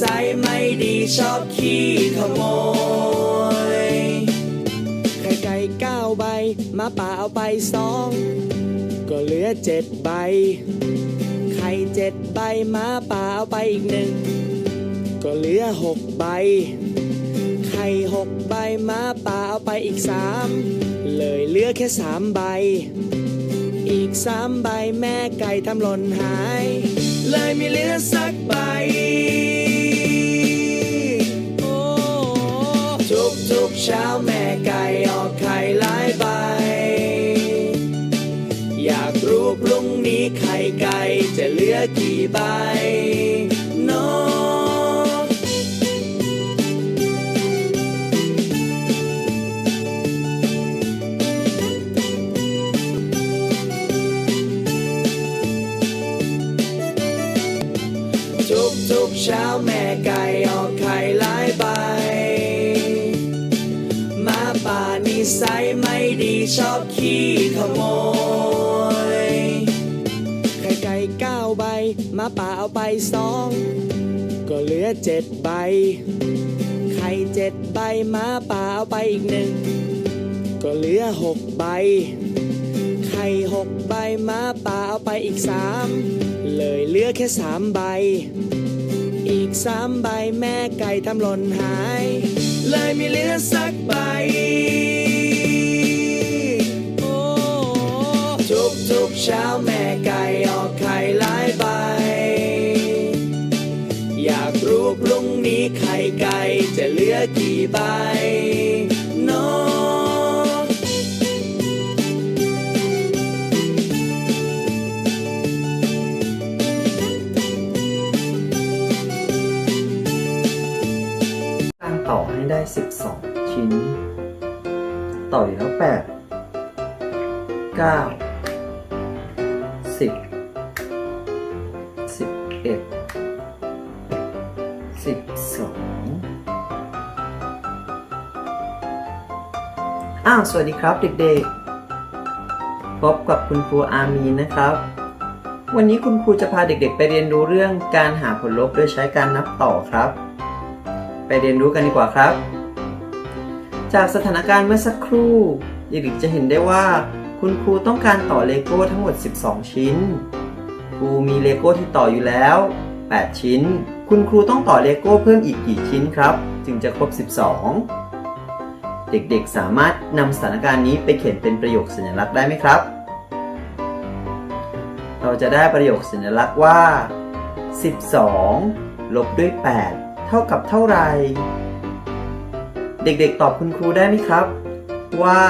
สัยไม่ดีชอบขี้ขโมย ไข่ไก่เก้าใบมาป่าเอาไปสอง ก็เหลือเจ็ดใบ ไข่เจ็ดใบมาป่าเอาไปอีกหนึ่ง ก็เหลือหกใบ ไข่หกใบมาป่าเอาไปอีกสามเลยเหลือแค่สามใบ อีกสามใบแม่ไก่ทำหล่นหาย เลยไม่เหลือสักใบ ทุกเช้าแม่ไก่ออกไข่หลายใบ อยากรู้พรุ่งนี้ไข่ไก่จะเหลือกี่ใบ ขโมย ไข่ไก่เก้าใบ มาป่าเอาไปสอง ก็เหลือเจ็ดใบ ไข่เจ็ดใบมาป่าเอาไปอีกหนึ่ง ก็เหลือหกใบ ไข่หกใบมาป่าเอาไปอีกสามเลยเหลือแค่สามใบ อีกสามใบแม่ไก่ทำหล่นหาย เลยไม่เหลือสักใบ ทุกเช้าแม่ไก่ออกไข่หลายใบ อยากรู้พรุ่งนี้ไข่ไก่จะเหลือกี่ใบเนอะตั้งต่อให้ได้ 12 ชิ้น ต่ออยู่แล้ว8 9 10 11 12อ้าว สวัสดีครับเด็กๆ พบกับคุณครูอามีนนะครับ วันนี้คุณครูจะพาเด็กๆ ไปเรียนรู้เรื่องการหาผลลบโดยใช้การนับต่อครับ ไปเรียนรู้กันดีกว่าครับ จากสถานการณ์เมื่อสักครู่เด็กๆจะเห็นได้ว่า คุณครูต้องการต่อเลโก้ทั้งหมด 12 ชิ้น ครูมีเลโก้ที่ต่ออยู่แล้ว 8 ชิ้น คุณครูต้องต่อเลโก้เพิ่มอีกกี่ชิ้นครับ จึงจะครบ 12 เด็กๆสามารถนำสถานการณ์นี้ไปเขียนเป็นประโยคสัญลักษณ์ได้ไหมครับ เราจะได้ประโยคสัญลักษณ์ว่า 12 ลบด้วย 8 เท่ากับเท่าไหร่ เด็กๆตอบคุณครูได้ไหมครับ ว่า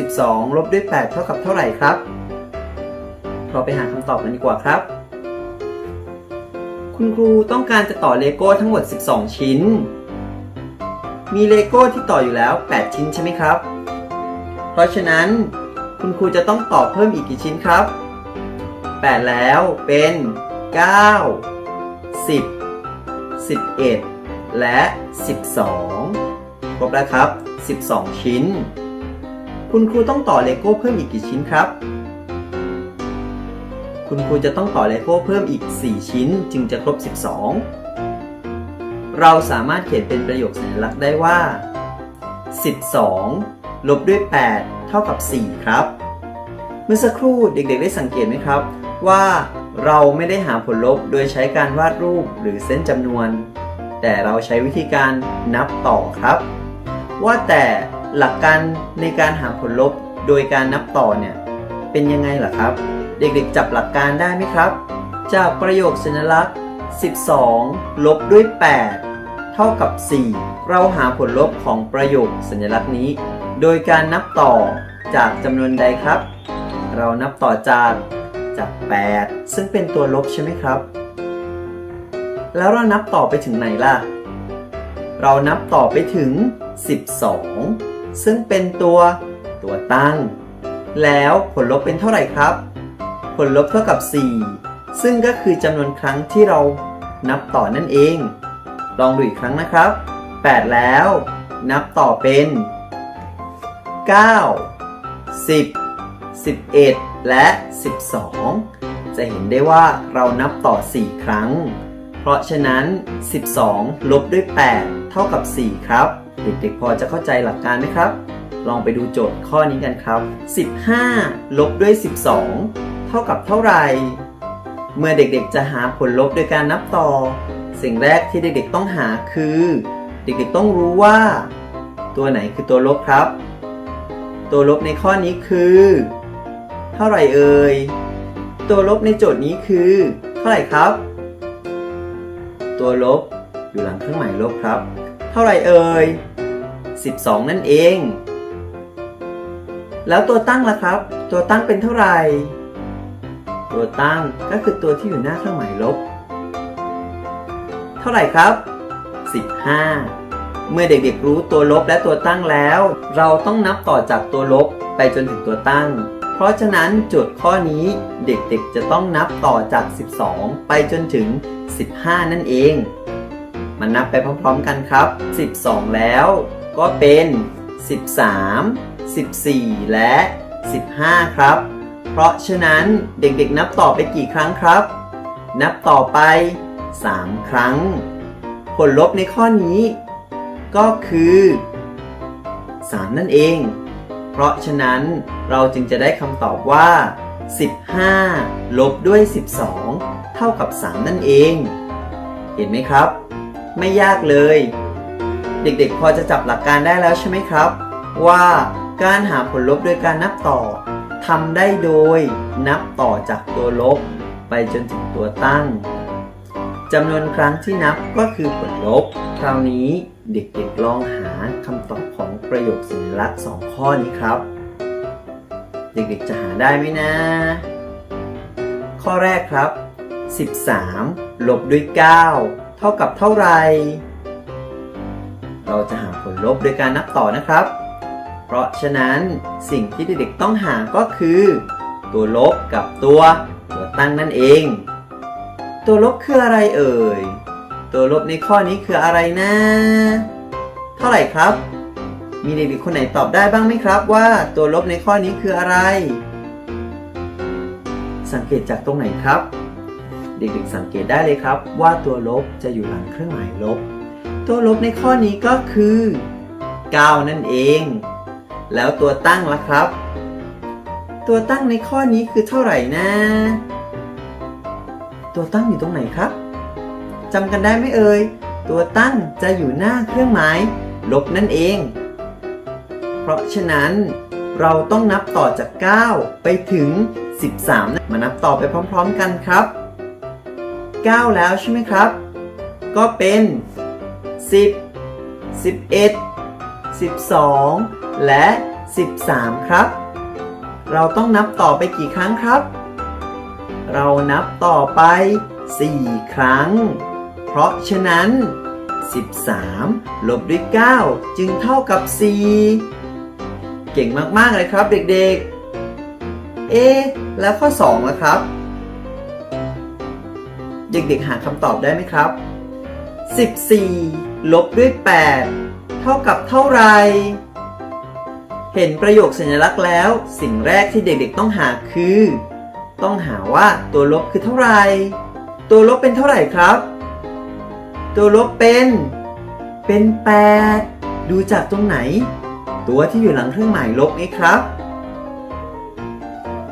12 ลบด้วย 8 เท่ากับเท่าไหร่ครับ เราไปหาคำตอบกันดีกว่าครับ คุณครูต้องการจะต่อเลโก้ทั้งหมด 12 ชิ้น มีเลโก้ที่ต่ออยู่แล้ว 8 ชิ้นใช่ไหมครับ เพราะฉะนั้นคุณครูจะต้องต่อเพิ่มอีกกี่ชิ้นครับ 8 แล้วเป็น 9 10 11 และ 12 ครบแล้วครับ 12 ชิ้น คุณครูต้องต่อเลโก้เพิ่มอีกกี่ชิ้นครับ คุณครูจะต้องต่อเลโก้เพิ่มอีก 4 ชิ้น จึงจะครบ 12 เราสามารถเขียนเป็นประโยคสัญลักษณ์ได้ว่า 12 ลบด้วย 8 เท่ากับ 4 ครับ เมื่อสักครู่เด็กๆได้สังเกตไหมครับ ว่าเราไม่ได้หาผลลบโดยใช้การวาดรูปหรือเส้นจำนวน แต่เราใช้วิธีการนับต่อครับ ว่าแต่ หลักการในการหาผลลบโดยการนับต่อเนี่ยเป็นยังไงล่ะครับ เด็กๆจับหลักการได้ไหมครับ จากประโยคสัญลักษณ์ 12 ลบด้วย 8 เท่ากับ 4 เราหาผลลบของประโยคสัญลักษณ์นี้ โดยการนับต่อจากจำนวนใดครับ เรานับต่อจากจาก 8 ซึ่งเป็นตัวลบใช่ไหมครับ แล้วเรานับต่อไปถึงไหนล่ะ เรานับต่อไปถึง 12 ซึ่งเป็นตัวตัวตั้ง แล้วผลลบเป็นเท่าไหร่ครับ ผลลบเท่ากับ 4 ซึ่งก็คือจำนวนครั้งที่เรานับต่อนั่นเอง ลองดูอีกครั้งนะครับ 8 แล้ว นับต่อเป็น 9 10 11 และ 12 จะเห็นได้ว่าเรานับต่อ 4 ครั้ง เพราะฉะนั้น 12 ลบด้วย 8 เท่ากับ 4 ครับ เด็กๆ พอจะเข้าใจหลักการไหมครับ ลองไปดูโจทย์ข้อนี้กันครับ 15 ลบด้วย 12 เท่ากับเท่าไหร่ เมื่อเด็กๆ จะหาผลลบโดยการนับต่อ สิ่งแรกที่เด็กๆ ต้องหาคือ เด็กๆ ต้องรู้ว่า ตัวไหนคือตัวลบครับ ตัวลบในข้อนี้คือ เท่าไหร่เอ่ย ตัวลบในโจทย์นี้คือ เท่าไหร่ครับ ตัวลบ อยู่หลังเครื่องหมายลบครับ เท่าไรเอ่ย 12 นั่นเอง แล้วตัวตั้งล่ะครับ ตัวตั้งเป็นเท่าไหร่ ตัวตั้งก็คือตัวที่อยู่หน้าเครื่องหมายลบ เท่าไหร่ครับ 15 เมื่อเด็กๆรู้ตัวลบและตัวตั้งแล้ว เราต้องนับต่อจากตัวลบไปจนถึงตัวตั้ง เพราะฉะนั้นโจทย์ข้อนี้เด็กๆ จะต้องนับต่อจาก 12 ไปจนถึง 15 นั่นเอง มันนับไปพร้อมๆกันครับ 12 แล้วก็เป็น 13 14 และ 15 ครับ เพราะฉะนั้นเด็กๆ นับต่อไปกี่ครั้งครับ นับต่อไป 3 ครั้ง ผลลบในข้อนี้ ก็คือ 3 นั่นเอง เพราะฉะนั้นเราจึงจะได้คำตอบว่า 15 ลบด้วย 12 เท่ากับ 3 นั่นเอง เห็นไหมครับ ไม่ยากเลย เด็กๆ พอจะจับหลักการได้แล้วใช่ไหมครับ ว่าการหาผลลบโดยการนับต่อทำได้โดยนับต่อจากตัวลบ ไปจนถึงตัวตั้ง จำนวนครั้งที่นับก็คือผลลบ คราวนี้เด็กๆลองหาคำตอบของประโยคสัญลักษณ์ 2 ข้อนี้ครับ เด็กๆจะหาได้ไหมนะ ข้อแรกครับ 13 ลบด้วย 9 เท่ากับเท่าไหร่เราจะหาผลลบโดยการนับต่อนะครับ เพราะฉะนั้นสิ่งที่เด็กๆต้องหาก็คือ ตัวลบกับตัวตัวตั้งนั่นเอง ตัวลบคืออะไรเอ่ย ตัวลบในข้อนี้คืออะไรนะ เท่าไหร่ครับ มีเด็กๆคนไหนตอบได้บ้างไหมครับว่าตัวลบในข้อนี้คืออะไร สังเกตจากตรงไหนครับ เด็กๆสังเกตได้เลยครับ ว่าตัวลบจะอยู่หลังเครื่องหมายลบ ตัวลบในข้อนี้ก็คือ 9 นั่นเอง แล้วตัวตั้งล่ะครับ ตัวตั้งในข้อนี้คือเท่าไหร่นะ ตัวตั้งอยู่ตรงไหนครับจำกันได้ไหมเอ่ย ตัวตั้งจะอยู่หน้าเครื่องหมาย ลบนั่นเอง เพราะฉะนั้นเราต้องนับต่อจาก 9 ไปถึง 13 มานับต่อไปพร้อมๆกันครับ 9 แล้วใช่ไหมครับ ก็เป็น 10 11 12 และ 13 ครับ เราต้องนับต่อไปกี่ครั้งครับ เรานับต่อไป 4 ครั้ง เพราะฉะนั้น 13 ลบด้วย 9 จึงเท่ากับ 4 เก่งมาก ๆ เลยครับเด็กๆ เอ๊ะแล้วข้อ2ล่ะครับ เด็กๆ หาคำตอบได้ไหมครับ 14 ลบด้วย 8 เท่ากับเท่าไหร่เห็นประโยคสัญลักษณ์แล้ว สิ่งแรกที่เด็กๆต้องหาคือ ต้องหาว่าตัวลบคือเท่าไหร่ ตัวลบเป็นเท่าไหร่ครับ ตัวลบเป็น เป็น 8 ดูจากตรงไหน ตัวที่อยู่หลังเครื่องหมายลบไงครับ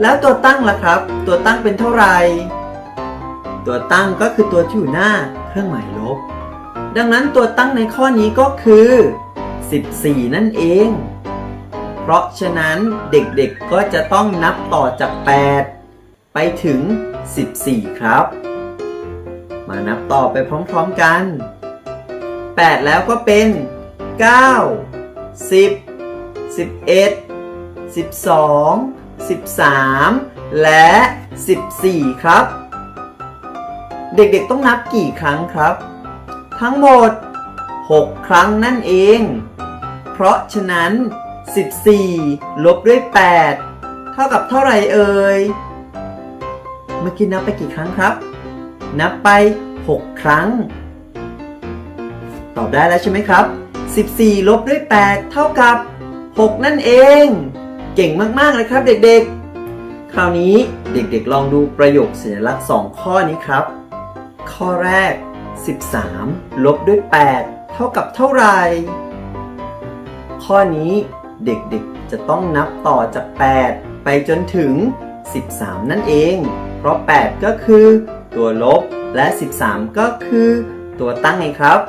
แล้วตัวตั้งล่ะครับ ตัวตั้งเป็นเท่าไหร่ ตัวตั้งก็คือตัวที่อยู่หน้าเครื่องหมายลบ ดังนั้นตัวตั้งในข้อนี้ก็คือ 14 นั่นเองเพราะฉะนั้นเด็กๆก็จะต้องนับต่อจาก 8 ไปถึง 14 ครับ มานับต่อไปพร้อมๆกัน 8 แล้วก็เป็น 9 10 11 12 13 และ 14 ครับ เด็กๆต้องนับกี่ครั้งครับ ทั้งหมด 6 ครั้งนั่นเอง เพราะฉะนั้น 14 ลบด้วย 8 เท่ากับเท่าไหร่เอ่ย เมื่อกี้นับไปกี่ครั้งครับ นับไป 6 ครั้ง ตอบได้แล้วใช่ไหมครับ 14 ลบด้วย 8 เท่ากับ 6 นั่นเอง เก่งมาก ๆ เลยครับเด็กๆ คราวนี้เด็กๆ ลองดูประโยคสัญลักษณ์ 2 ข้อนี้ครับ ข้อแรก 13 ลบด้วย 8 เท่ากับเท่าไหร่ ข้อนี้เด็กๆ จะต้องนับต่อจาก 8 ไปจนถึง 13 นั่นเอง เพราะ 8 ก็คือ ตัวลบ และ 13 ก็คือ ตัวตั้งไงครับ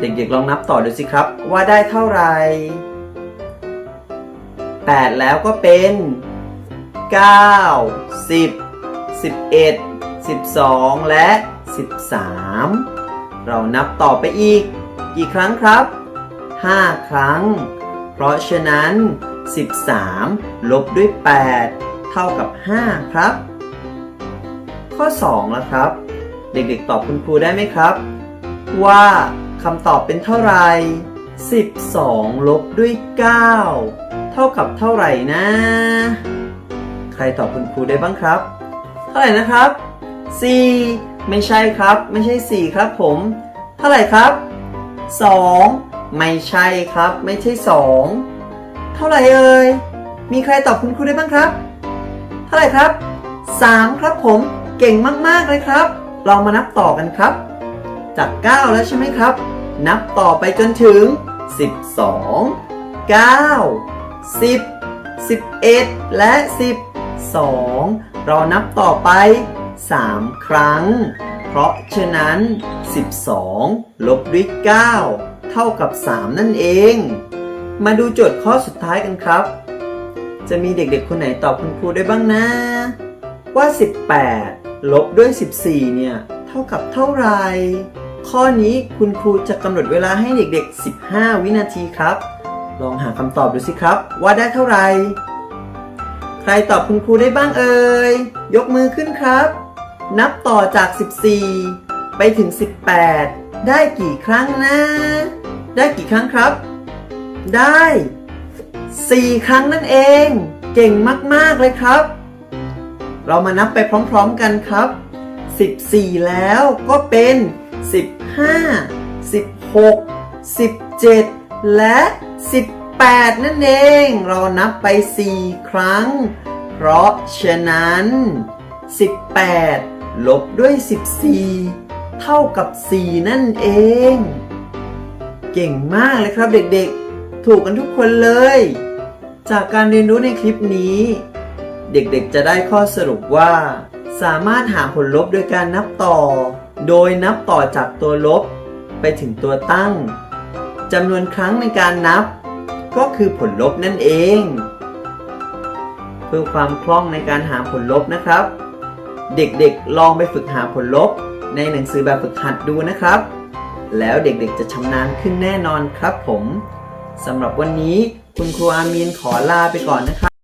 เด็กๆลองนับต่อดูสิครับว่าได้เท่าไหร่ 8 แล้วก็เป็น 9 10 11 12 และ 13 เรานับต่อไปอีก กี่ครั้งครับ 5 ครั้ง เพราะฉะนั้น 13 ลบด้วย 8 เท่ากับ 5 ครับ ข้อ2ล่ะครับ เด็กๆตอบคุณครูได้ไหมครับ ว่าคำตอบเป็นเท่าไหร่ 12 ลบด้วย 9 เท่ากับเท่าไหร่นะ ใครตอบคุณครูได้บ้างครับ เท่าไหร่นะครับ 4 ไม่ใช่ครับ ไม่ใช่ 4 ครับผม เท่าไหร่ครับ 2 ไม่ใช่ครับ ไม่ใช่ 2 เท่าไหร่เอ่ย มีใครตอบคุณครูได้บ้างครับ เท่าไหร่ครับ 3 ครับผม เก่งมากๆเลยครับลองมานับต่อกันครับ จาก 9 แล้วใช่ไหมครับ นับต่อไปจนถึง 12 9 10 11 และ 12 เรานับต่อไป 3 ครั้ง เพราะฉะนั้น 12 ลบด้วย 9 เท่ากับ 3 นั่นเอง มาดูโจทย์ข้อสุดท้ายกันครับ จะมีเด็กๆ คนไหนตอบคุณครูได้บ้างนะ ว่า 18 ลบด้วย 14 เนี่ย เท่ากับเท่าไหร่ ข้อนี้คุณครูจะกำหนดเวลาให้เด็กๆ 15 วินาทีครับ ลองหาคำตอบดูสิครับ ว่าได้เท่าไหร่ ใครตอบคุณครูได้บ้างเอ่ย ยกมือขึ้นครับ นับต่อจาก 14 ไปถึง 18 ได้กี่ครั้งนะ ได้กี่ครั้งครับ ได้ 4 ครั้งนั่นเอง เก่งมาก ๆ เลยครับ เรามานับไปพร้อม ๆ กันครับ 14 แล้วก็เป็น 15 16 17 และ 18 นั่นเอง เรานับไป 4 ครั้ง เพราะฉะนั้น 18 ลบด้วย 14 เท่ากับ 4 นั่นเอง เก่งมากเลยครับเด็กๆ ถูกกันทุกคนเลย จากการเรียนรู้ในคลิปนี้ เด็กๆจะได้ข้อสรุปว่า สามารถหาผลลบโดยการนับต่อ โดยนับต่อจากตัวลบ ไปถึงตัวตั้งจำนวนครั้งในการนับ ก็คือผลลบนั่นเอง เพื่อความคล่องในการหาผลลบนะครับ เด็กๆลองไปฝึกหาผลลบ ในหนังสือแบบฝึกหัดดูนะครับแล้วเด็กๆจะชำนาญขึ้นแน่นอนครับผม สำหรับวันนี้คุณครูอามีนขอลาไปก่อนนะครับ